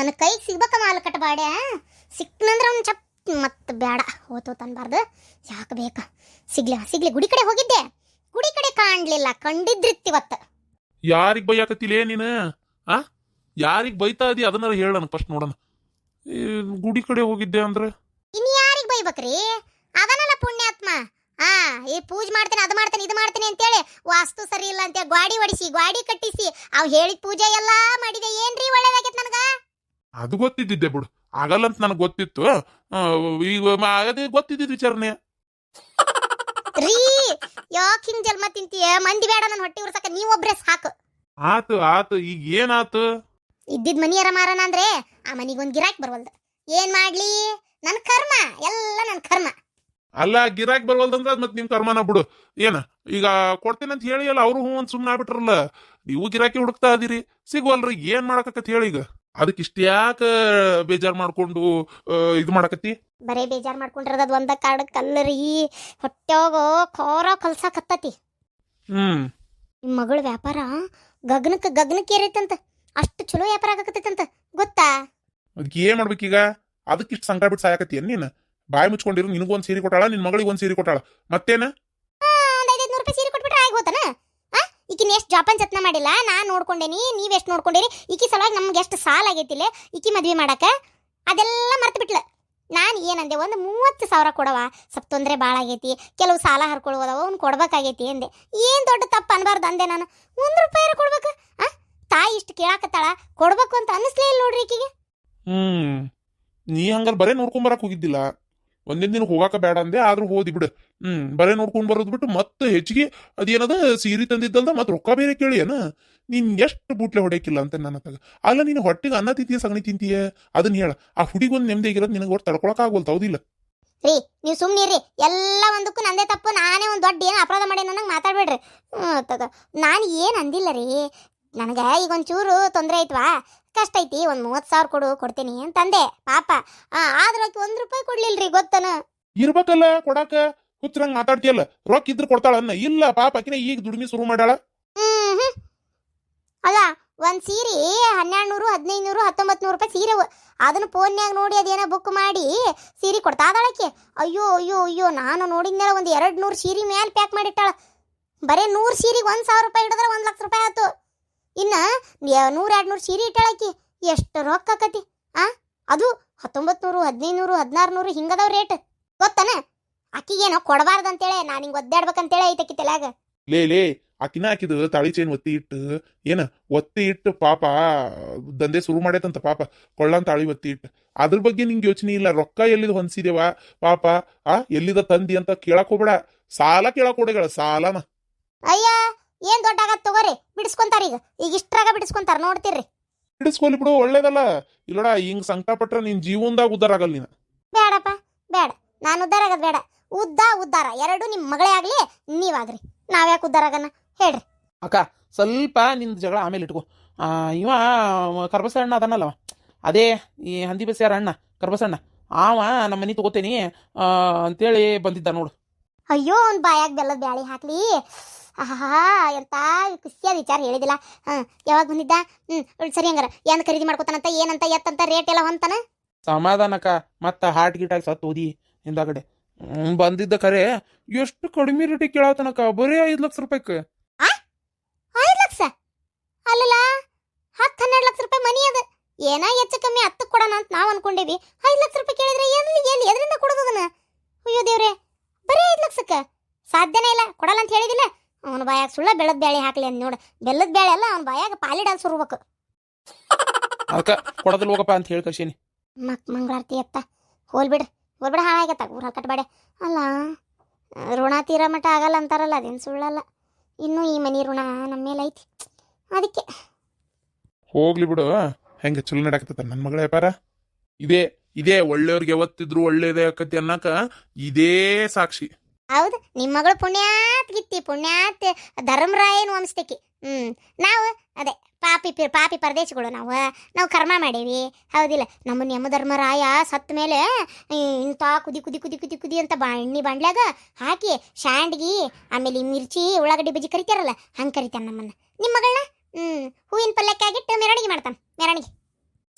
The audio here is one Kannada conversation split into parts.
ನನ್ನ ಕೈಗೆ ಸಿಗ್ಬೇಕ ಮಾಲು ಕಟ್ಟಬಾಡ್ಯ ಸಿಕ್ನಂದ್ರೆ ಅವ್ನು ಚಪ್ ಮತ್ತೆ ಬೇಡ ಹೋತು ಅನ್ಬಾರ್ದು. ಯಾಕೆ ಬೇಕ? ಸಿಗ್ಲಿ ಸಿಗ್ಲಿ. ಗುಡಿ ಕಡೆ ಹೋಗಿದ್ದೆ. ಗುಡಿ ಕಡೆ ಕಾಣ್ಲಿಲ್ಲ ಕಂಡಿದ್ರಿತ್ತಿವತ್ತ. ಯಾರಿಗ್ ಬೈಯಾಕತ್ತಿಲೇ ನೀನು? ಆ? ಯಾರಿಗ್ ಬೈತಾ ಇದೀ ಅದನ್ನಾರ ಹೇಳಣ ಫಸ್ಟ್ ನೋಡೋಣ. ಈ ಗುಡಿ ಕಡೆ ಹೋಗಿದ್ದೆ ಅಂದ್ರೆ? ಇನ್ ಯಾರಿಗ್ ಬೈಬೇಕ್ರಿ? ಅದನಲ್ಲ ಪುಣ್ಯಾತ್ಮ. ಆ ಈ ಪೂಜೆ ಮಾಡ್ತೇನೆ ಅದು ಮಾಡ್ತೇನೆ ಇದು ಮಾಡ್ತೇನೆ ಅಂತೇಳಿ ವಾಸ್ತು ಸರಿ ಇಲ್ಲ ಅಂತ ಗ್ವಾಡಿ ಒಡಿಸಿ ಗ್ವಾಡಿ ಕಟ್ಟಿಸಿ. ಅವ್ ಹೇಳಿದ ಪೂಜೆ ಎಲ್ಲಾ ಮಾಡಿದೆ. ಏನ್ರಿ ಒಳ್ಳೇದಾಗೈತೆ ನನಗ? ಅದು ಗೊತ್ತಿದ್ದಿದ್ದೆ ಬಿಡು. ಆಗಲ್ಲ ಅಂತ ನನಗೆ ಗೊತ್ತಿತ್ತು. ಈಗ ಅದೇ ಗೊತ್ತಿದ್ದಿದ್ದು ವಿಚಾರಣೆ. ರೀ ಯಾಕೆ ಹಿಂಗ್ ಜನ್ಮ ತಿಂತೀಯ? ಮಂದಿ ಬೇಡ ನನ್ನ ಹೊಟ್ಟೆ ಉರ್ಸಕ ನೀವೊಬ್ರೆ ಸಾಕು. ಆತು ಆತು ಈಗ ಏನಾತು? ಇದ್ದಿದ್ ಮನಿಯರ ಮಾರಣ ಅಂದ್ರೆ ಆ ಮನಿಗೊಂದ್ ಗಿರಾಕ್ ಬರ್ವಲ್ದು. ಏನ್ ಮಾಡ್ಲಿ? ನನ್ನ ಕರ್ಮ ಎಲ್ಲ ನನ್ನ ಕರ್ಮ. ಅಲ್ಲ ಗಿರಾಕ್ ಬರವಲ್ದಂದ್ರ ಅದ್ ಮತ್ ನಿಮ್ ಕರ್ಮನ ಬಿಡು. ಏನ ಈಗ ಕೊಡ್ತೇನೆ ಅಂತ ಹೇಳಿ ಅಲ್ಲ ಅವ್ರು ಹ್ಞೂ ಅಂತ ಸುಮ್ಮನೆ ಆಗ್ಬಿಟ್ರಲ್ಲ. ನೀವು ಗಿರಾಕಿ ಹುಡುಕ್ತಾ ಇದೀರಿ. ಸಿಗುವಲ್ರಿ ಏನ್ ಮಾಡಕತ್ತ ಹೇಳಿ ಈಗ? ಅದಕ್ಕೆ ಇಷ್ಟ್ಯಾಕ ಬೇಜಾರ್ ಮಾಡ್ಕೊಂಡು ಇದು ಮಾಡಕತ್ತಿ? ಬರೇ ಬೇಜಾರ್ ಮಾಡ್ಕೊಂಡಿರೋದ್ ಒಂದ ಕಾರ್ಡ್ ಕಲ್ಲರಿ. ಹೊಟ್ಟ್ಯಾಗ ಖಾರ ಕಲ್ಸಾಕತ್ತತಿ. ಹ್ಮ್. ನಿಮ್ ಮಗಳ ವ್ಯಾಪಾರ ಗಗನಕ್ಕೆ ಗಗನಕ್ಕೆ ಏರೈತಂತ. ಅಷ್ಟು ಚಲೋ ವ್ಯಾಪಾರ ಆಗಕತ್ತೈತಂತ. ಗೊತ್ತಾ? ಅದಕ್ಕೆ ಏನ್ ಮಾಡ್ಬೇಕೀಗ? ಅದಕ್ಕೆ ಇಷ್ಟು ಸಂಕಟ ಬಿಟ್ಟು ಸಾಯಕತ್ತಿ ಏನ್ ನೀನ್? ಬಾಯಿ ಮುಚ್ಕೊಂಡಿರು ನಿನಗೊಂದ್ ಸೀರೆ ಕೊಟ್ಟಾಳ ನಿನ್ ಮಗಳಿಗೆ ಒಂದ್ ಸೀರೆ ಕೊಟ್ಟಾಳ. ಮತ್ತೇನ ಒಂದ್ ಐದೈದು ರೂಪಾಯಿ ಸೀರೆ ಕೊಟ್ಬಿಟ್ರೆ ಆಗಿ ಹೋತನ ಆ ಈಕಿನ ಎಷ್ಟು ಜಾಪನ್ ಜತ್ನ ಮಾಡಿಲ್ಲ, ನಾನು ನೋಡ್ಕೊಂಡೇನಿ, ನೀವ್ ಎಷ್ಟು ನೋಡ್ಕೊಂಡಿರಿ, ಈಕಿ ಸಲುವಾಗಿ ನಮ್ಗೆ ಎಷ್ಟು ಸಾಲ ಆಗೈತಿಲ್ಲ ಈಕಿ ಮದ್ವೆ ಮಾಡಕ? ಅದೆಲ್ಲ ಮರ್ತು ಬಿಟ್ಲ. ನಾನು ಏನಂದೆ, ಒಂದು ಮೂವತ್ತು ಸಾವಿರ ಕೊಡವ ಸ್ವಲ್ಪ ತೊಂದರೆ ಭಾಳ ಆಗೈತಿ, ಕೆಲವು ಸಾಲ ಹರ್ಕೊಳ್ಳೋದವ ಅವ್ನು ಕೊಡ್ಬೇಕಾಗೈತಿ ಅಂದೆ. ಏನು ದೊಡ್ಡ ತಪ್ಪು ಅನ್ಬಾರ್ದು ಅಂದೆ ನಾನು. ಒಂದು ರೂಪಾಯಿ ಕೊಡ್ಬೇಕು? ಆ? ತಾಯಿ ಇಷ್ಟು ಕೇಳಾಕತ್ತಾಳ, ಕೊಡ್ಬೇಕು ಅಂತ ಅನ್ನಿಸ್ಲೇ ಇಲ್ಲ ನೋಡ್ರಿ ಈಕಿಗೆ. ಹ್ಮ್, ನೀ ಹಂಗಾರ ಬರೇ ನೋಡ್ಕೊಂಡ್ ಬರಕ್ ಹೋಗಿದ್ದಿಲ್ಲ. ಒಂದಿನ ದಿನ ಹೋಗಾಕ ಬೇಡ ಅಂದೆ, ಆದ್ರೂ ಹೋದಿ ಬಿಡು. ಹ್ಮ್, ಬರೇ ನೋಡ್ಕೊಂಡ್ ಬರೋದ್ ಬಿಟ್ಟು ಮತ್ತೆ ಹೆಚ್ಚಿಗೆ ಅದೇನದ ಸೀರೆ ತಂದಿದ್ದಲ್ದ ಮತ್ತೆ ರೊಕ್ಕ ಬೇರೆ ಕೇಳಿ ಏನ ನೀನ್ ಎಷ್ಟು ಬೂಟ್ಲೆ ಹೊಡೆಯಕ್ಕಿಲ್ಲ ಅಂತ ನನ್ನ ತಗ ಅಲ್ಲ, ನೀನು ಹೊಟ್ಟಿಗೆ ಅನ್ನ ತಿಂತೀಯ, ಸಗಣಿ ತಿಂತೀಯ? ಅದನ್ನ ಹೇಳ. ಆ ಹುಡುಗೊಂದು ಇರೋದು ನಿನಗೆ ಒಟ್ಟು ತಡ್ಕೊಳಕ್ ಆಗೋಲ್ತ, ಹೌದಿಲ್ಲ? ರೀ, ನೀವು ಸುಮ್ಮನಿರಿ ಎಲ್ಲ ಒಂದಕ್ಕೂ ನಂದೇ ತಪ್ಪು. ನಾನೇ ಒಂದು ದೊಡ್ಡ ಏನು ಅಪರಾಧ ಮಾಡಿ ನನಗೆ ಮಾತಾಡ್ಬೇಡ್ರಿ. ನಾನು ಏನು ಅಂದಿಲ್ಲ ರೀ. ನನಗೆ ಈಗ ಒಂಚೂರು ತೊಂದರೆ ಐತ್ವಾ ಕಷ್ಟ ಐತಿ ಒಂದು ಮೂವತ್ತು ಸಾವಿರ ಕೊಡು ಕೊಡ್ತೀನಿ ಅಂತಂದೆ. ಪಾಪ ಆ, ಆದ್ರೆ ಆಕೆ ಒಂದು ರೂಪಾಯಿ ಕೊಡ್ಲಿಲ್ರಿ ಗೊತ್ತನ? ಇರ್ಬೇಕಲ್ಲ ಕೊಡಾಕ? ಹುಚ್ಚರಂಗ್ ಮಾತಾಡ್ತೀಯಲ್ಲ ರೊಕ್ಕ ಇದ್ರೆ ಕೊಡ್ತಾಳನ್ನ ಇಲ್ಲ ಪಾಪ ಆಕಿನ ಈಗ ದುಡಿಮೆ ಶುರು ಮಾಡಾಳ ಹ್ಮ್. ಅಲ್ಲ ಒಂದು ಸೀರೆ ಹನ್ನೆರಡು ನೂರು ಹದಿನೈದು ನೂರು ಹತ್ತೊಂಬತ್ತು ನೂರು ರೂಪಾಯಿ ಸೀರೆ. ಅದನ್ನ ಫೋನ್ಯಾಗ ನೋಡಿ ಅದೇನೋ ಬುಕ್ ಮಾಡಿ ಸೀರೆ ಕೊಡ್ತಾ ಇದಾಳಕ್ಕೆ ಅಯ್ಯೋ ಅಯ್ಯೋ ಅಯ್ಯೋ ನಾನು ನೋಡಿದ್ಮೇಲೆ ಒಂದು ಎರಡು ನೂರು ಸೀರೆ ಮ್ಯಾಲೆ ಪ್ಯಾಕ್ ಮಾಡಿಟ್ಟಾಳ. ಬರೀ ನೂರು ಸೀರೆಗೆ ಒಂದು ಸಾವಿರ ರೂಪಾಯಿ ಹಿಡಿದ್ರೆ ಒಂದು ಲಕ್ಷ ರೂಪಾಯಿ ಆಯ್ತು. ಇನ್ನು ನೂರು ಎರಡು ನೂರು ಸೀರೆ ಇಟ್ಟಾಳಕಿ ಎಷ್ಟು ರೊಕ್ಕ ಆಕತಿ ಆ? ಅದು ಹತ್ತೊಂಬತ್ತು ನೂರು ಹದಿನೈದು ನೂರು ಹದಿನಾರು ನೂರು ಹಿಂಗದವ್ ರೇಟ್. ಗೊತ್ತನ? ಆಕಿಗೇನೋ ಕೊಡಬಾರ್ದಂತೇಳಿ ನಾನು ಹಿಂಗೆ ಒದ್ದಾಡ್ಬೇಕಂತೇಳಿ ಐತಕಿ ತಲ್ಯಾಗ. ಲೇ ಲೇ ಆಕಿನ ಹಾಕಿದು ತಾಳಿ ಚೈನ್ ಒತ್ತಿ ಇಟ್ಟು ಏನ ಒತ್ತಿ ಇಟ್ಟು ಪಾಪ ದಂಧೆ ಶುರು ಮಾಡೈತಂತ ಪಾಪ ಕೊಳ್ಳನ್ ತಾಳಿ ಒತ್ತಿ ಇಟ್ಟು. ಅದ್ರ ಬಗ್ಗೆ ನಿಂಗೆ ಯೋಚನೆ ಇಲ್ಲ ರೊಕ್ಕ ಎಲ್ಲಿದ ಹೊಂದಿಸಿದೇವ? ಪಾಪ ಆ ಎಲ್ಲಿದ ತಂದಿ ಅಂತ ಕೇಳಕ್ ಹೋಗ್ಬೇಡ. ಸಾಲ ಕೇಳಕ್ ಹೋಡೆಗಳ ಸಾಲನ. ಅಯ್ಯ ಏನ್ ದೊಡ್ಡ ಆಗತ್ ತಗೋರಿ? ಬಿಡಿಸ್ಕೊಂತಾರ ಈಗ. ಈಗ ಇಷ್ಟ್ರಾಗ ಬಿಡಿಸ್ಕೊಂತಾರ ನೋಡ್ತೀರ್ರಿ. ಬಿಡಿಸ್ಕೊಲಿ ಬಿಡು ಒಳ್ಳೇದಲ್ಲ. ಇಲ್ಲೋಡ ಹಿಂಗ್ ಸಂಕಟ ಪಟ್ರೆ ನಿನ್ ಜೀವನದಾಗ ಉದ್ದಾರ ಆಗಲ್ಲ ನೀನ. ಬೇಡಪ್ಪ ಬೇಡ ನಾನು ಉದ್ದಾರ ಆಗದ್ ಬೇಡ. ಉದ್ದ ಉದ್ದಾರ. ಎರಡು ನಿಮ್ ಮಗಳೇ ಆಗ್ಲಿ ನೀವಾಗ್ರಿ ನಾವ್ಯಾಕೆ ಉದ್ದಾರ ಆಗನ? ಹೇಳ್ರಿ. ಅಕ್ಕ ಸ್ವಲ್ಪ ನಿನ್ ಜಗಳ ಆಮೇಲೆ ಇಟ್ಕೋ. ಆ, ಇವ ಕರ್ಬಸ ಅಣ್ಣ ಅದನ್ನಲ್ಲವ ಅದೇ ಈ ಹಂದಿ ಬಸ್ಯಾರ ಅಣ್ಣ ಕರ್ಬಸಣ್ಣ ಆವ ನಮ್ಮ ಮನೆ ತಗೋತೇನಿ. ಆ, ಅಂತೇಳಿ ಬಂದಿದ್ದ ನೋಡು. ಅಯ್ಯೋ ಅವ್ನ್ ಬಾಯಾಗ ಬೆಲ್ಲದ ಬ್ಯಾಳಿ ಹಾಕ್ಲಿ. ಆಹಾ ಎಂತ ಖುಷಿಯಾದ ವಿಚಾರ ಹೇಳಿದಿಲ್ಲ. ಹಾಂ ಯಾವಾಗ ಬಂದಿದ್ದ? ಹ್ಞೂ ಸರಿ ಹಂಗಾರ. ಏನ್ ಖರೀದಿ ಮಾಡ್ಕೊತಾನಂತ ಏನಂತ ಎತ್ತಂತ ರೇಟ್ ಎಲ್ಲ ಹೊಂತಾನ? ಸಮಾಧಾನಕ್ಕ ಮತ್ತ ಹಾಟ್ ಗೀಟಾಗಿ ಸತ್ತು ಓದಿ ಹಿಂದಾಗಡೆ. ಬಂದಿದ್ದ ಕರೆ ಎಷ್ಟು ಕಡಿಮೆ ರೇಟಿಗೆ ಕೇಳಾತನಕ ಬರೀ ಐದು ಲಕ್ಷ ರೂಪಾಯಿಕ್ಕೆ ಐದು ಲಕ್ಷ? ಅಲ್ಲಲ್ಲ ಹತ್ತು ಹನ್ನೆರಡು ಲಕ್ಷ ರೂಪಾಯಿ ಮನಿ ಅದ. ಏನ ಹೆಚ್ಚು ಕಮ್ಮಿ ಹತ್ತು ಕೊಡೋಣ ಅಂತ ನಾವು ಅನ್ಕೊಂಡೇವಿ. ಐದು ಲಕ್ಷ ರೂಪಾಯಿ ಕೇಳಿದ್ರೆ ಎಲ್ಲಿ ಎಲ್ಲಿ ಎದರಿಂದ ಕೊಡೋದನ್ನ ಅಯ್ಯೋ ದೇವ್ರೆ ಬರೀ ಐದು ಲಕ್ಷಕ್ಕೆ? ಸಾಧ್ಯನೇ ಇಲ್ಲ ಕೊಡಲ್ಲ ಅಂತ ಹೇಳಿದಿಲ್ಲ? ಅವನ ಬಾಯಾಗ ಸುಳ್ಳ ಬೆಳ್ಳದ ಬೇಳೆ ಹಾಕ್ಲಿ ಅಂತ ನೋಡು. ಬೆಲ್ಲದ ಬೇಳೆ ಅಲ್ಲ ಅವನ ಬಾಯಾಗ ಪಾಲಿಡಾಲ್ ಸುರ್ಬೇಕು ಅದಕ್ಕೆ ಕೊಡೋದಿಲ್ಲ ಹೋಗಪ್ಪ ಅಂತ ಹೇಳಿ ಕಳ್ಸೀನಿ. ಮಕ್ ಮಂಗಳಾರತಿ ಅತ್ತ. ಹೋಲ್ಬಿಡ್ರಿ ಹೋಲ್ಬಿಡ ಹಾಳಾಗತ್ತ ಊರ ಕಟ್ಬೇಡ ಅಲ್ಲ ಋಣ ತೀರ ಮಟ ಆಗಲ್ಲ ಅಂತಾರಲ್ಲ ಅದೇನು ಸುಳ್ಳಲ್ಲ. ಇನ್ನೂ ಈ ಮನಿ ಋಣ ನಮ್ಮ ಮೇಲೆ ಐತಿ. ಅದಕ್ಕೆ. ಹೋಗ್ಲಿ ಬಿಡು ಹೆಂಗೆ ಚಲೋ ನಡಕತ್ತ ನನ್ನ ಮಗಳ ವ್ಯಾಪಾರ? ಇದೇ ಇದೇ ಒಳ್ಳೆಯವ್ರಿಗೆ ಯಾವತ್ತಿದ್ರು ಒಳ್ಳೇದೇ ಆಕತಿ ಅನ್ನಕ ಇದೇ ಸಾಕ್ಷಿ. ಹೌದು ನಿಮ್ಮ ಮಗಳು ಪುಣ್ಯಾತ್ ಗಿತ್ತಿ, ಪುಣ್ಯಾತ್ ಧರ್ಮರಾಯನ್ ವಂಶಕ್ಕೆ ಹ್ಞೂ ನಾವು ಅದೇ ಪಾಪಿ ಪಾಪಿ ಪರದೇಶಗಳು ನಾವು. ನಾವು ಕರ್ಮ ಮಾಡೇವಿ. ಹೌದಿಲ್ಲ, ನಮ್ಮ ಯಮ ಧರ್ಮರಾಯ ಸತ್ತ ಮೇಲೆ ಇಂಥ ಕುದಿ ಕುದಿ ಕುದಿ ಕುದಿ ಕುದಿ ಅಂತ ಬಾ, ಎಣ್ಣೆ ಬಾಂಡ್ಲಾಗ ಹಾಕಿ ಶಾಂಡ್ಗಿ, ಆಮೇಲೆ ಮಿರ್ಚಿ, ಉಳ್ಳಾಗಡ್ಡಿ ಬಜ್ಜಿ ಕರಿತಾರಲ್ಲ, ಹಂಗೆ ಕರಿತಾನೆ ನಮ್ಮನ್ನ. ನಿಮ್ಮ ಮಗಳನ್ನ ಹ್ಞೂ ಹೂವಿನ ಪಲ್ಯಕ್ಕಾಗಿಟ್ಟು ಮೆರವಣಿಗೆ ಮಾಡ್ತಾನೆ, ಮೆರವಣಿಗೆ.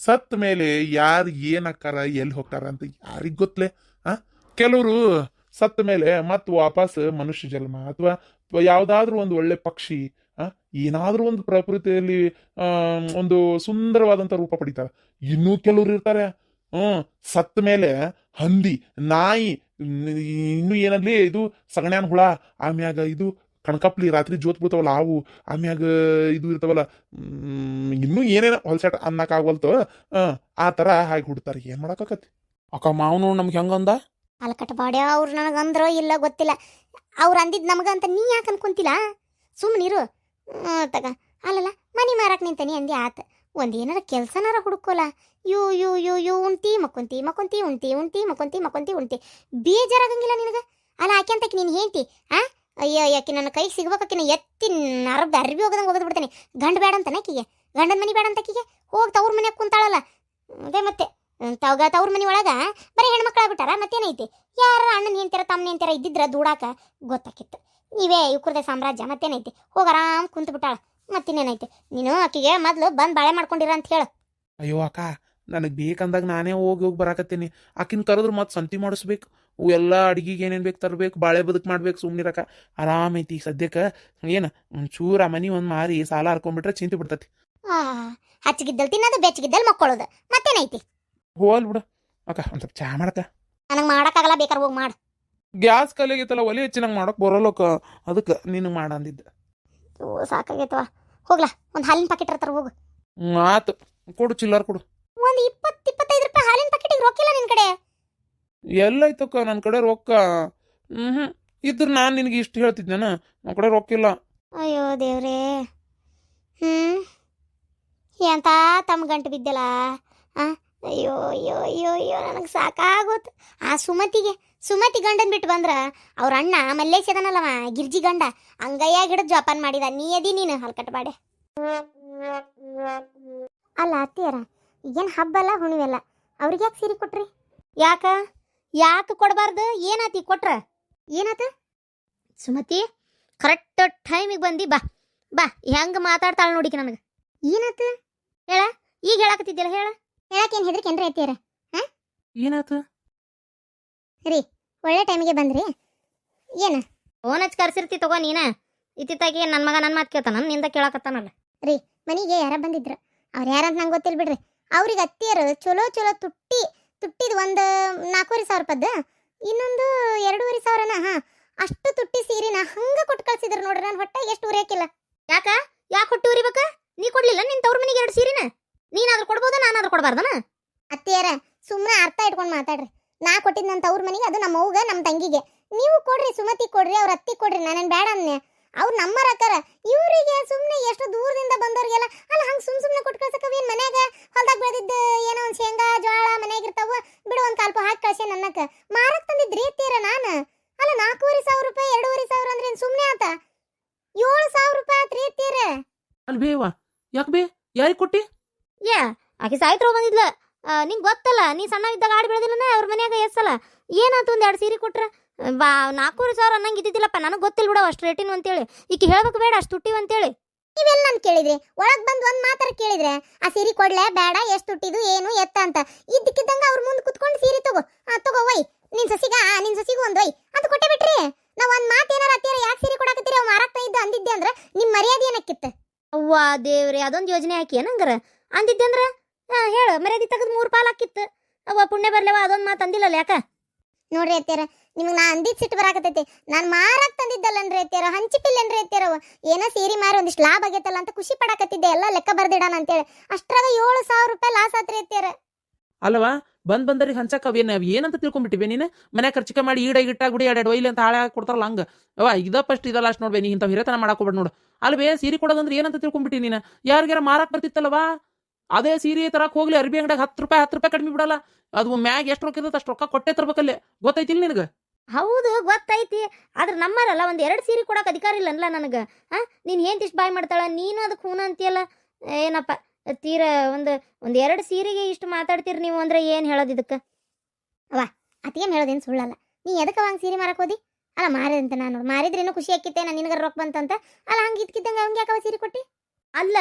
ಸತ್ತ ಮೇಲೆ ಯಾರು ಏನ್ ಆಕಾರ ಎಲ್ಲಿ ಹೋಗ್ತಾರ ಅಂತ ಯಾರಿಗೆ ಗೊತ್ತಲೆ ಆ? ಕೆಲವರು ಸತ್ತ ಮೇಲೆ ಮತ್ತೆ ವಾಪಸ್ ಮನುಷ್ಯ ಜನ್ಮ ಅಥವಾ ಯಾವುದಾದ್ರೂ ಒಂದು ಒಳ್ಳೆ ಪಕ್ಷಿ ಏನಾದರೂ ಒಂದು ಪ್ರಕೃತಿಯಲ್ಲಿ ಒಂದು ಸುಂದರವಾದಂತ ರೂಪ ಪಡಿತಾರೆ. ಇನ್ನೂ ಕೆಲವ್ರು ಇರ್ತಾರೆ. ಹ್ಮ್ ಸತ್ತ ಮೇಲೆ ಹಂದಿ ನಾಯಿ ಇನ್ನು ಏನಲ್ಲಿ ಇದು ಸಗಣ್ಯಾನ ಹುಳ ಆಮ್ಯಾಗ ಇದು ಕಣಕಪ್ಲಿ ರಾತ್ರಿ ಜೋತ್ ಬಿಡ್ತಾವಲ್ಲ ಅವು ಆಮ್ಯಾಗ ಇದು ಇರ್ತಾವಲ್ಲ ಇನ್ನೂ ಏನೇನ ಹೊಲ್ಸಾಟ ಆಗ್ವಲ್ತು ಆ, ಥರ ಹಾಗೆ ಹುಡ್ತಾರೆ. ಏನು ಮಾಡೋಕ್ಕಾಗತ್ತೆ ಅಕ್ಕ ಮಾವನು ನಮ್ಗೆ ಹೆಂಗಂದ? ಅಲ್ಕಟ ಬಾಡ್ಯ ಅವ್ರು ನನಗೆ ಅಂದ್ರೋ ಇಲ್ಲ ಗೊತ್ತಿಲ್ಲ. ಅವ್ರು ಅಂದಿದ್ದು ನಮಗಂತ ನೀ ಯಾಕೆ ಅನ್ಕೊಂತಿಲ್ಲ? ಸುಮ್ಮನಿರು ತಗ. ಅಲ್ಲಲ್ಲ, ಮನೆ ಮಾರಕ್ ನಿಂತಾನೆ ಅಂದಿ ಆತ. ಒಂದು ಏನಾರ ಕೆಲಸನಾರ ಹುಡುಕೋಲ್ಲ ಯು ಯು ಯು ಯು, ಉಣ್ತಿ, ಮಕ್ಕೊಂತಿ ಮಕ್ಕೊಂತಿ, ಉಣ್ತಿ ಉಣ್ತಿ, ಮಕ್ಕೊಂತಿ ಮಕ್ಕೊಂತಿ, ಉಣ್ತಿ. ಬೇಜಾರಾಗಂಗಿಲ್ಲ ನಿನಗೆ? ಅಲ್ಲ, ಆಕೆ ಅಂತಕ್ಕೆ ನೀನು ಹೇಳ್ತಿ, ಆ? ಅಯ್ಯೋ ಯಾಕೆ ನನ್ನ ಕೈಗೆ ಸಿಗ್ಬೇಕಾಕಿನ ಎತ್ತಿ ಅರ್ಧ ಅರ್ಬಿ ಹೋಗದಂಗೆ ಹೋಗದ್ ಬಿಡ್ತೇನೆ. ಗಂಡ ಬೇಡ ಅಂತಾನೆ ಆಕಿಗೆ? ಗಂಡನ ಮನೆ ಬೇಡ ಅಂತ ಆಕಿಗೆ? ಹೋಗ್ತಾ ಅವ್ರ ಮನೆಗೆ ಕುಂತಾಳಲ್ಲ. ಅದೇ ಮತ್ತೆ. ತವ್ಗ ತವ್ರ ಮನೆ ಒಳಗೆ ಬರೀ ಹೆಣ್ಮಕ್ಳಾಗ್ಬಿಟ್ಟಾರ ಮತ್ತೇನೈತಿ? ಯಾರ ಅಣ್ಣನ ನಿಂತಿರ ತಮ್ಮ ನಿಂತಿರ ಇದ್ದಿದ್ರ ದೂಡಾಕ ಗೊತ್ತಾಕಿತ್ತು. ನೀವೇ ಇವ್ರದೇ ಸಾಮ್ರಾಜ್ಯ ಮತ್ತೇನೈತಿ? ಹೋಗಿ ಆರಾಮ್ ಕುಂತ ಬಿಟ್ಟಾಳ ಮತ್ತಿನ್ನೇನೈತಿ? ನೀನು ಆಕಿಗೆ ಮೊದ್ಲು ಬಂದು ಬಾಳೆ ಮಾಡ್ಕೊಂಡಿರ ಅಂತ ಹೇಳು. ಅಯ್ಯೋ ಅಕ್ಕ ನನಗೆ ಬೇಕಂದಾಗ ನಾನೇ ಹೋಗಿ ಹೋಗಿ ಬರಾಕತ್ತೀನಿ. ಆಕಿನ ಕರೆದ್ರೆ ಮತ್ತೆ ಸಂತಿ ಮಾಡಿಸ್ಬೇಕು ಎಲ್ಲ ಅಡುಗೆಗೆ ಏನೇನು ಬೇಕು ತರಬೇಕು ಬಾಳೆ ಬದುಕು ಮಾಡ್ಬೇಕು ಸುಮ್ಮನಿರಕ ಆರಾಮೈತಿ ಈಗ ಸದ್ಯಕ್ಕೆ. ಏನು ಚೂರ ಮನೆ ಒಂದು ಮಾರಿ ಸಾಲ ಹರ್ಕೊಂಡ್ಬಿಟ್ರೆ ಚಿಂತೆ ಬಿಡ್ತತಿ. ಹಚ್ಚಿಗಿದ್ದಲ್ ತಿನ್ನೋದು ಬೆಚ್ಚಗಿದ್ದಲ್ ಮಕ್ಕೊಳ್ಳೋದು ಮತ್ತೇನೈತಿ? ಹೋಲ್ ಬಿಡು. ಅಕ್ಕ ಒಂದು ಸ್ವಲ್ಪ ಚಹಾ ಮಾಡಕ್ಕ. ನನಗೆ ಮಾಡಕ್ಕಾಗಲ್ಲ ಬೇಕಾದ್ರೆ ಹೋಗಿ ಮಾಡು. ಗ್ಯಾಸ್ ಕಲಿಯಾಗೈತಲ್ಲ ಒಲೆ ಹೆಚ್ಚಿ ನಂಗೆ ಮಾಡಕ್ ಬರೋಲ್ಲಕ್ಕ. ಅದಕ್ಕೆ ನೀನು ಮಾಡ ಅಂದಿದ್ದೆ. ಓ ಸಾಕಾಗೈತವ ಹೋಗ್ಲಾ ಒಂದು ಹಾಲಿನ ಪ್ಯಾಕೆಟ್ ಇರ್ತಾರ ಹೋಗು. ಮಾತು ಆತು. ಕೊಡು ಚಿಲ್ಲರ್ ಕೊಡು. ಒಂದು ಇಪ್ಪತ್ತು ಇಪ್ಪತ್ತೈದು ರೂಪಾಯಿ ಹಾಲಿನ ರೊಕ್ಕ ರೊಕ್ಕಿಲ್ಲ ನಿನ್ ಕಡೆ? ಎಲ್ಲೈತಕ್ಕ ನನ್ನ ಕಡೆ ರೊಕ್ಕ. ಹ್ಞೂ ಇದ್ರ ನಾನು ನಿನಗೆ ಇಷ್ಟು ಹೇಳ್ತಿದ್ದೇನ ನನ್ನ ಕಡೆ ರೊಕ್ಕ ಇಲ್ಲ ಅಯ್ಯೋ ದೇವ್ರೇ. ಹ್ಮ್ ಎಂತ ತಮ್ಮ ಗಂಟು ಬಿದ್ದಲ್ಲ ಆ ಅಯ್ಯೋ ಅಯ್ಯೋ ಅಯ್ಯೋ ಅಯ್ಯೋ, ನನಗೆ ಸಾಕಾಗೋತು. ಆ ಸುಮತಿಗೆ, ಸುಮತಿ ಗಂಡನ್ ಬಿಟ್ಟು ಬಂದ್ರ ಅವ್ರ ಅಣ್ಣ ಮಲ್ಲೇಶ್ ಗಿರ್ಜಿ ಗಂಡ. ಅಂಗಯ್ಯ ಹಿಡಿದು ಜೋಪಾನ ಮಾಡಿದ, ನೀ ಅದಿ ನೀನು ಹಲ್ಕಟ್ಬಾಡೆ. ಅಲ್ಲ ಅತ್ತಿಯರ, ಏನು ಹಬ್ಬ ಅಲ್ಲ ಹುಣಿವೆಲ್ಲ ಅವ್ರಿಗೆ ಯಾಕೆ ಸೀರೆ ಕೊಟ್ರಿ? ಯಾಕ? ಯಾಕೆ ಕೊಡಬಾರ್ದು? ಏನಾತಿ ಕೊಟ್ರ? ಏನಾತ? ಸುಮತಿ ಕರೆಕ್ಟ್ ಟೈಮಿಗೆ ಬಂದಿ, ಬಾ. ಬಾ, ಹೆಂಗೆ ಮಾತಾಡ್ತಾಳೆ ನೋಡಿಕ ನನಗೆ. ಏನಾತ? ಹೇಳ, ಈಗ ಹೇಳಕತ್ತಿದ್ದಿಲ್ಲ ಹೇಳ. ಹೇಳಕ್ಕೇನು ಹೆದರಿಕೆನ್ರಿ ಐತಿಯರ ರೀ ಒಳ್ಳೆ ಟೈಮಿಗೆ ಬಂದ್ರಿ. ಏನ? ಫೋನ್ ಹಚ್ಚಿ ಕರ್ಸಿರ್ತಿ ತಗೋ ನೀನ. ಇತ್ತಿತ್ತಾಗಿ ನನ್ನ ಮಗ ನನ್ನ ಮಾತು ಕೇಳ್ತಾನ ನಿಂದ ಕೇಳಕತ್ತಾನಲ್ಲ. ರೀ ಮನೆಗೆ ಯಾರ ಬಂದಿದ್ರು? ಅವ್ರು ಯಾರಂತ ನಂಗೆ ಗೊತ್ತಿಲ್ಲ ಬಿಡ್ರಿ. ಅವ್ರಿಗೆ ಅತ್ತಿಯರು ಚಲೋ ಚಲೋ ತುಟ್ಟಿ ತುಟ್ಟಿದ ಒಂದು ನಾಲ್ಕೂವರೆ ಸಾವಿರ ರೂಪಾಯ್ದು ಇನ್ನೊಂದು ಎರಡೂವರೆ ಸಾವಿರನ ಹಾಂ ಅಷ್ಟು ತುಟ್ಟಿ ಸೀರೆನ ಹಂಗ ಕೊಟ್ಟು ಕಳ್ಸಿದ್ರು ನೋಡ್ರಿ ನನ್ನ ಹೊಟ್ಟೆ ಎಷ್ಟು ಉರಿಯಾಕಿಲ್ಲ ಯಾಕ? ಯಾಕೆ ಹೊಟ್ಟೆ ಉರಿಬೇಕ? ನೀ ಕೊಡ್ಲಿಲ್ಲ ನಿನ್ ತವ್ರ ಮನೆಗೆ ಎರಡು ಸೀರೆನ? ಕೊಡಬಾರ್ದನ? ಅತ್ತಿಯರ ಸುಮ್ಮನೆ ಅರ್ಥ ಇಟ್ಕೊಂಡು ಮಾತಾಡ್ರಿ. ನಾ ಕೊಟ್ಟಿದ್ ನನ್ನ ತವ್ರ ಮನೆಗೆ ಅದು ನಮ್ಮ ಅವ್ಗ ನಮ್ಮ ತಂಗಿಗೆ. ನೀವು ಕೊಡ್ರಿ ಸುಮತಿ ಕೊಡ್ರಿ ಅವ್ರ ಅತ್ತಿ ಕೊಡ್ರಿ ನಾನು ಬೇಡ ಅನ್ನೆ. ಅವ್ರು ನಮ್ಮರ ಅಕ್ಕಾರ ಇವರಿಗೆ ಸುಮ್ಮನೆ ಎಷ್ಟು ದೂರದಿಂದ ಬಂದವ್ರಿಗೆಲ್ಲ ಅಲ್ಲ ಹಂಗೆ ಸುಮ್ ಸುಮ್ಮನೆ ಕೊಟ್ಟು ಕಳ್ಸಕ್ಕವೇನು ಮನ್ಯಾಗ? ಹೊಲ್ದಾಗ ಬೆಳೆದಿದ್ದು ಏನೋ ಒಂದು ಶೇಂಗಾ ಜೋಳ ಮನ್ಯಾಗ ಇರ್ತಾವ ಬಿಡು ಒಂದು ಕಾಲ್ಪ ಹಾಕಿ ಕಳ್ಸೆ ನನ್ನಕ್ಕ. ಮಾರಕ್ ತಂದಿದ್ರಿ ಅತ್ತಿಯರ ನಾನು? ಅಲ್ಲ ನಾಲ್ಕೂವರೆ ಸಾವಿರ ರೂಪಾಯಿ ಎರಡೂವರೆ ಸಾವಿರ ಅಂದ್ರೆ ಏನು ಸುಮ್ಮನೆ ಆತ? ಏಳು ಸಾವಿರ ರೂಪಾಯಿ ಆತ್ರಿ ಅತ್ತಿಯರ ಅಲ್ಲಿ ಬೇವ ಯಾಕೆ ಬೇ? ಯಾರಿಗೆ ಕೊಟ್ಟಿ? ಯಾ ಆಕೆ ಸಾಯಿತ್ರ ಬಂದಿದ್ಲ. ನಿಂಗೆ ಗೊತ್ತಲ್ಲ ನೀ ಸಣ್ಣ ಇದ್ದಾಗ ಆಡಿ ಬೆಳೆದಿಲ್ಲನ ಅವ್ರ ಮನ್ಯಾಗ ಎಸ್ಸಲ್ಲ ಏನಾಯ್ತು ಒಂದು ಎರಡು ಸೀರೆ ಕೊಟ್ರ? ಬಾ ನಾಲ್ಕೂರು ಸಾವಿರ ಅನ್ನಂಗೆ ಇದ್ದಿದ್ದಿಲ್ಲಪ್ಪ ನನಗೆ ಗೊತ್ತಿಲ್ಲ ಬಿಡು ಅಷ್ಟು ರೇಟಿನ ಅಂತೇಳಿ. ಈಕೆ ಹೇಳ್ಬೇಕು ಬೇಡ ಅಷ್ಟು ತುಟ್ಟಿವ್ ಅಂತೇಳಿ. ನೀವೆಲ್ಲ ನಾನು ಕೇಳಿದ್ರಿ. ಒಳಗೆ ಬಂದು ಒಂದು ಮಾತಾರ ಕೇಳಿದ್ರೆ ಆ ಸೀರೆ ಕೊಡ್ಲೆ ಬೇಡ ಎಷ್ಟು ತುಟ್ಟಿದು ಏನು ಎತ್ತ ಅಂತ. ಇದ್ದಕ್ಕಿದ್ದಂಗೆ ಅವ್ರ ಮುಂದೆ ಕುತ್ಕೊಂಡು ಸೀರೆ ತಗೋ. ಆ, ತಗೋ ಒಯ್ ನಿನ್ ಸಸಿಗ ನಿನ್ ಸಸಿಗೂ ಒಂದು ಒಯ್ ಅದು ಕೊಟ್ಟೆ ಬಿಟ್ರಿ. ನಾವು ಒಂದು ಮಾತು ಏನಾರ ಹತ್ತಿರ ಯಾಕೆ ಸೀರೆ ಕೊಡಾಕತ್ತೀರಿ? ಅವ್ ಮಾರಾಕ್ತಾ ಇದ್ದ ಅಂದಿದ್ದೆ ಅಂದ್ರೆ ನಿಮ್ ಮರ್ಯಾದೆ ಏನಕ್ಕಿತ್ತ? ಅವ್ವ ದೇವ್ರಿ ಅದೊಂದು ಯೋಜನೆ ಹಾಕಿ ಏನಂಗಾರ? ಅಂದಿದ್ದೆ ಅಂದ್ರೆ? ಹೇಳು. ಮರ್ಯಾದಿ ತೆಗೆದು ಮೂರು ಪಾಲ್ ಹಾಕಿತ್ತು. ಅವ್ವ ಪುಣ್ಯ ಬರ್ಲವ ಅದೊಂದು ಮಾತು ಅಂದಿಲ್ಲಲ್ಲ ಯಾಕ? ನೋಡ್ರಿ ಅತ್ಯಾರ ನಿಮ್ಗೆ ನಾ ಅಂದಿದ್ ಸಿಟ್ಟು ಬರಾಕತೈತಿ ನಾನು ಮಾರಾಕ್ ತಂದಿದ್ದಲ್ಲನ್ರಿ ಅತ್ಯಾರ ಹಂಚಿಪಿಲ್ಲನ್ರಿ ಅತ್ಯಾರ ಅವ ಏನೋ ಸೀರೆ ಮಾರಿ ಒಂದಿಷ್ಟು ಲಾಭ ಆಗೈತಲ್ಲ ಅಂತ ಖುಷಿ ಪಡಾಕತ್ತಿದ್ದೆ. ಎಲ್ಲ ಲೆಕ್ಕ ಬರ್ದಿಡಣ ಅಂತೇಳಿ. ಅಷ್ಟ್ರಾಗ ಏಳು ಸಾವಿರ ರೂಪಾಯಿ ಲಾಸ್ ಆತ್ರಿ ಅತ್ಯಾರ ಅಲ್ವಾ ಬಂದ್ ಬಂದರಿಗೆ ಹಂಚಕ್ ಅವೇನು ಅವ್ ಏನಂತ ತಿಳ್ಕೊಂಬಿಟ್ಟಿವೆ ನೀನು? ಮನೆ ಖರ್ಚಿಕ ಮಾಡಿ ಈಡ ಗಿಟ್ಟ ಗುಡಿ ಎರಡು ಒಯ್ಲಿ ಅಂತ ಹಾಳೆ ಕೊಡ್ತಾರಲ್ಲ ಹಂಗ. ಅವ ಇದ ಫಸ್ಟ್ ಇದಲ್ಲ ಅಷ್ಟು ನೋಡ್ಬೇ ನೀ ಇಂಥ ಹಿರೇತನ ಮಾಡಾಕೋಬೇಡ ಹೋಗ್ಬೇಡ ನೋಡು. ಅಲ್ವೇ ಸೀರೆ ಕೊಡೋದಂದ್ರೆ ಏನಂತ ತಿಳ್ಕೊಂಡ್ಬಿಟ್ಟಿ ನೀನು? ಯಾರಿಗಾರ ಮಾರಾಕ್ ಬರ್ತಿತ್ತಲ್ಲವಾ ಅದೇ ಸೀರೆ ತರಕ್ಕೆ ಹೋಗ್ಲಿ, ಅರ್ಬಿ ಅಂಗಡಿಯಾಗ ಹತ್ತು ರೂಪಾಯಿ ಹತ್ತು ರೂಪಾಯಿ ಕಡಿಮೆ ಬಿಡಲ್ಲ. ಅದು ಮ್ಯಾಗ ಎಷ್ಟು ರೊಕ್ಕ ಇರ್ತದೆ ಅಷ್ಟು ರೊಕ್ಕ ಕೊಟ್ಟೆ ತರ್ಬೇಕಲ್ಲಿ. ಗೊತ್ತೈತಿಲ್ಲ ನಿನಗೆ? ಹೌದು, ಗೊತ್ತೈತಿ. ಆದ್ರೆ ನಮ್ಮರಲ್ಲ ಒಂದ್ ಎರಡು ಸೀರೆ ಕೊಡಕ್ ಅಧಿಕಾರ ಇಲ್ಲ ನನಗ. ಹಾ ನೀನ್ ಏನ್ ತಿಷ್ಟು ಬಾಯ್ ಮಾಡ್ತಾಳ, ನೀನು ಅದಕ್ಕೆ ಹೂನ ಅಂತೀಯಲ್ಲ? ಏನಪ್ಪ, ತೀರ ಒಂದು, ಒಂದ್ ಎರಡು ಸೀರೆಗೆ ಇಷ್ಟು ಮಾತಾಡ್ತೀರಿ ನೀವು ಅಂದ್ರೆ ಏನ್ ಹೇಳೋದು ಇದಕ್ಕೆ? ಅವ ಅದೇನ್ ಹೇಳೋದೇನು ಸುಳ್ಳಲ್ಲ. ನೀ ಎದಕ್ಕೆ ಅವಾಗ ಸೀರೆ ಮಾರಕ್ ಹೋದಿ? ಅಲ್ಲ ಮಾರಿದಂತೆ ನಾನು. ಮಾರಿದ್ರೇನು ಖುಷಿ ಆಕ್ಕಿತ್ತೆ ನಾನು ನಿನಗ ರೊಕ್ಕ ಬಂತಂತ? ಅಲ್ಲ, ಹಂಗೆ ಇದ್ಕಿದ್ದಂಗೆ, ಹಂಗೆ ಯಾಕವ ಸೀರೆ ಕೊಟ್ಟಿ? ಅಲ್ಲ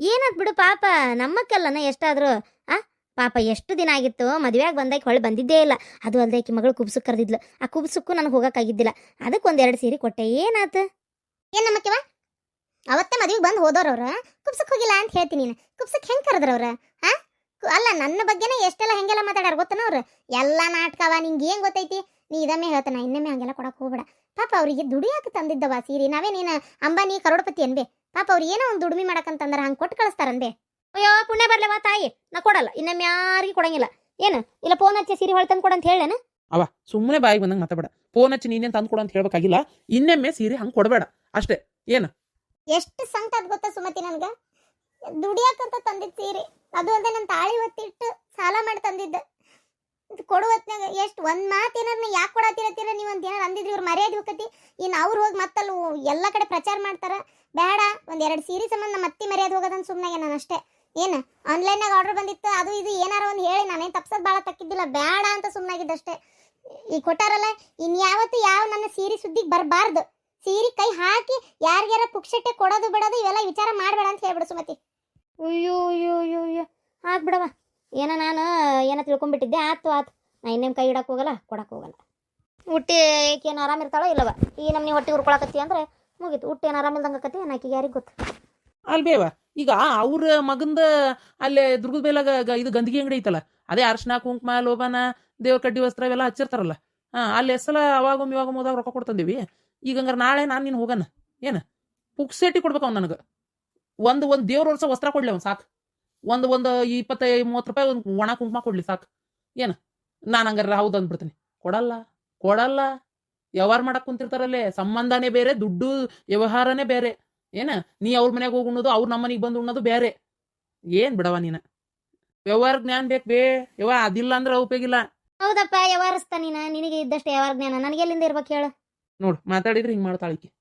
ಏನಾತ್ ಬಿಡು ಪಾಪ. ನಮ್ಮಕ್ಕಲ್ಲನ ಎಷ್ಟಾದ್ರು ಪಾಪ ಎಷ್ಟು ದಿನ ಆಗಿತ್ತು, ಮದುವೆಯಾಗಿ ಬಂದಾಗ ಹೊಳೆ ಬಂದಿದ್ದೇ ಇಲ್ಲ. ಅದು ಅಲ್ಲದೆ ಆಕಿ ಮಗಳು ಕುಬ್ಸಕ್ಕೆ ಕರೆದಿದ್ಲು. ಆ ಕುಬ್ಸಕ್ಕೂ ನನಗೆ ಹೋಗಕ್ಕಾಗಿದ್ದಿಲ್ಲ. ಅದಕ್ಕೆ ಒಂದೆರಡು ಸೀರೆ ಕೊಟ್ಟೆ. ಏನಾತು? ಏನು ನಮ್ಮಕ್ಕಿವ? ಅವತ್ತೇ ಮದುವೆಗೆ ಬಂದು ಹೋದವ್ರವ್ರು ಕುಬ್ಸಕ್ಕೆ ಹೋಗಿಲ್ಲ ಅಂತ ಹೇಳ್ತೀನಿ ನೀನು. ಕುಬ್ಸಕ್ಕೆ ಹೆಂಗೆ ಕರೆದ್ರವ್ರ ಕು- ಅಲ್ಲ, ನನ್ನ ಬಗ್ಗೆನೇ ಎಷ್ಟೆಲ್ಲ ಹೆಂಗೆಲ್ಲ ಮಾತಾಡ್ಯಾರ ಗೊತ್ತನ ಅವ್ರು? ಎಲ್ಲ ನಾಟಕವ, ನಿಂಗೆ ಏನು ಗೊತ್ತೈತಿ? ನೀ ಇದಮ್ಮೆ ಹೇಳ್ತಾನ, ಇನ್ನೊಮ್ಮೆ ಹಂಗೆಲ್ಲ ಕೊಡಕ್ ಹೋಗ್ಬೇಡ. ಪಾಪ ಅವರಿಗೆ ದುಡಿಯಾಕ ತಂದಿದ್ದವ ಸೀರೆ. ನಾವೇ ನೀನು ಅಂಬಾನಿ, ಕರೋಡಪತಿ ಅನ್ಬೆ ಪಾಪ ಅವ್ರು ಏನೋ ಒಂದು ದುಡಿಮೆ ಮಾಡಕಂತಂದ್ರೆ ಹಂಗೆ ಕೊಟ್ಟು ಕಳಿಸ್ತಾರಂದೆ ಅಯ್ಯೋ ಪುಣ್ಯ ಬರ್ಲವ ತಾಯಿ. ನಾ ಕೊಡಲ್ಲ ಇನ್ನೊಮ್ಮೆ ಯಾರಿಗೂ ಕೊಡಂಗಿಲ್ಲ. ಏನು? ಇಲ್ಲ ಫೋನ್ ಹಚ್ಚಿ ಸೀರೆ ಹೊಳೆ ತಂದು ಕೊಡಂತ ಹೇಳೇನು ಅವ ಸುಮ್ಮನೆ ಬಾಯಿಗೆ ಬಂದಂಗೆ ಮಾತಾಡ ಫೋನ್ ಹಚ್ಚಿ ನೀನೇನು ತಂದು ಕೊಡು ಅಂತ ಹೇಳ್ಬೇಕಾಗಿಲ್ಲ. ಇನ್ನೊಮ್ಮೆ ಸೀರೆ ಹಂಗೆ ಕೊಡಬೇಡ. ಅಷ್ಟೇ. ಏನು? ಎಷ್ಟು ಸಂಕಟ ಅದು ಗೊತ್ತಾ ಸುಮತಿ ನನಗೆ? ದುಡಿಯಾಕಂತ ತಂದಿದ್ದ ಸೀರೆ. ಅದು ಅಲ್ಲದೆ ನನ್ನ ತಾಳಿ ಒತ್ತಿಟ್ಟು ಸಾಲ ಮಾಡಿ ತಂದಿದ್ದ. ಇದ್ ಕೊಡು ಹೊತ್ನ್ಯಾಗ ಎಷ್ಟು ಒಂದು ಮಾತು ಏನಾರ ಯಾಕೆ ಕೊಡತ್ತಿರತ್ತೀರ ನೀವು ಅಂತ ಏನಾರ ಅಂದಿದ್ರಿ ಇವ್ರು ಮರ್ಯಾದೆ ಹೋಗತಿ ಇನ್ನು ಅವ್ರು ಹೋಗಿ ಮತ್ತಲ್ಲಿ ಎಲ್ಲ ಕಡೆ ಪ್ರಚಾರ ಮಾಡ್ತಾರ. ಬೇಡ ಒಂದು ಎರಡು ಸೀರೆ ಸಂಬಂಧ ನಮ್ಮ ಅತ್ತಿ ಮರ್ಯಾದೆ ಹೋಗೋದಂತ ಸುಮ್ಮನೆ ನಾನು ಅಷ್ಟೇ. ಏನು ಆನ್ಲೈನ್ನಾಗ ಆರ್ಡರ್ ಬಂದಿತ್ತು, ಅದು ಇದು ಏನಾರ ಒಂದು ಹೇಳಿ ನಾನೇನು ತಪ್ಸೋದು ಭಾಳ ತಕ್ಕಿದ್ದಿಲ್ಲ ಬೇಡ ಅಂತ ಸುಮ್ಮನಾಗಿದ್ದಷ್ಟೇ ಈಗ ಕೊಟ್ಟಾರಲ್ಲ ಇನ್ಯಾವತ್ತು ಯಾವ ನನ್ನ ಸೀರೆ ಸುದ್ದಿಗೆ ಬರಬಾರ್ದು. ಸೀರೆ ಕೈ ಹಾಕಿ ಯಾರಿಗಾರ ಪುಕ್ಷಟ್ಟೆ ಕೊಡೋದು ಬಿಡೋದು ಇವೆಲ್ಲ ವಿಚಾರ ಮಾಡಬೇಡ ಅಂತ ಹೇಳ್ಬಿಡು ಸುಮತಿ. ಅಯ್ಯೋ ಅಯ್ಯೋ ಅಯ್ಯೋ ಅಯ್ಯೋ. ಹಾಕ್ಬಿಡವ ಏನೋ ನಾನು ಏನ ತಿಳ್ಕೊಂಬಿಟ್ಟಿದ್ದೆ ಆತು ಆತು ನಾ ಇನ್ನೇನು ಕೈ ಇಡಕ್ಕೆ ಹೋಗಲ್ಲ ಕೊಡಕ್ಕೆ ಹೋಗಲ್ಲ. ಹುಟ್ಟಿ ಏನು ಆರಾಮ ಇರ್ತಾಳೋ ಇಲ್ಲವ? ಈ ನೀವು ಹೊಟ್ಟೆ ಹುರ್ಕೊಳಕತ್ತಿ ಅಂದ್ರೆ ಮುಗೀತು. ಹುಟ್ಟಿ ಏನು ಆರಾಮಿಲ್ದಂಗೆ ಆಕತಿ ಆಕಿಗೆ ಯಾರಿಗೆ ಗೊತ್ತು? ಅಲ್ಬೇವ. ಈಗ ಅವ್ರ ಮಗಂದ ಅಲ್ಲೇ ದುರ್ಗದ ಮೇಲಾಗ ಇದು ಗಂದಗಿ ಅಂಗಡಿ ಐತಲ್ಲ, ಅದೇ ಅರ್ಶನ ಕುಂಕುಮ, ಲೋಬನ, ದೇವ್ರ ಕಡ್ಡಿ ವಸ್ತ್ರ ಇವೆಲ್ಲ ಹಚ್ಚಿರ್ತಾರಲ್ಲ, ಹಾಂ, ಅಲ್ಲಿ ಎಸಲ ಅವಾಗೊಮ್ಮೆ ಇವಾಗ ಹೋದಾಗ ರೊಕ್ಕ ಕೊಡ್ತಂದೀವಿ. ಈಗ ನಾಳೆ ನಾನು ನೀನು ಹೋಗಣ ಏನು? ಪುಕ್ಸೇಟಿ ಕೊಡ್ಬೇಕು ಅವ್ನು ನನಗೆ. ಒಂದು ಒಂದು ದೇವ್ರ ವರ್ಷ ವಸ್ತ್ರ ಕೊಡ್ಲಿ ಅವ್ನು ಸಾಕು. ಒಂದು ಒಂದು ಇಪ್ಪತ್ತೈದು ಮೂವತ್ತು ರೂಪಾಯಿ ಒಂದು ಒಣ ಕುಂಕುಮ ಕೊಡ್ಲಿ ಸಾಕು. ಏನು? ನಾನು ಹಂಗಾರೆ ಹೌದು ಅಂದ್ಬಿಡ್ತೀನಿ. ಕೊಡಲ್ಲ ಕೊಡಲ್ಲ. ವ್ಯವಹಾರ ಮಾಡಕ್ ಕುಂತಿರ್ತಾರಲ್ಲೇ ಸಂಬಂಧನೇ ಬೇರೆ ದುಡ್ಡು ವ್ಯವಹಾರನೇ ಬೇರೆ. ಏನ? ನೀ ಅವ್ರ ಮನೆಗೆ ಹೋಗಿ ಉಣ್ಣೋದು ಅವ್ರ ನಮ್ಮ ಮನೆಗೆ ಬಂದು ಉಣ್ಣೋದು ಬೇರೆ. ಏನ್ ಬಿಡವ ನೀನ? ವ್ಯವಹಾರ ಜ್ಞಾನ ಬೇಕು ಬೇ. ಯವ್ವ ಅದಿಲ್ಲ ಅಂದ್ರೆ ಉಪಯೋಗ ಇಲ್ಲ. ಹೌದಪ್ಪ ವ್ಯವಹರಿಸ್ತಾ ನೀನ. ನಿನಗೆ ಇದ್ದಷ್ಟು ವ್ಯವಹಾರ ಜ್ಞಾನ. ನನಗೆ ಎಲ್ಲಿಂದ ಇರ್ಬೇಕು ಹೇಳು? ನೋಡು ಮಾತಾಡಿದ್ರೆ ಹಿಂಗ್ ಮಾಡ್ತಾಳಿಕೆ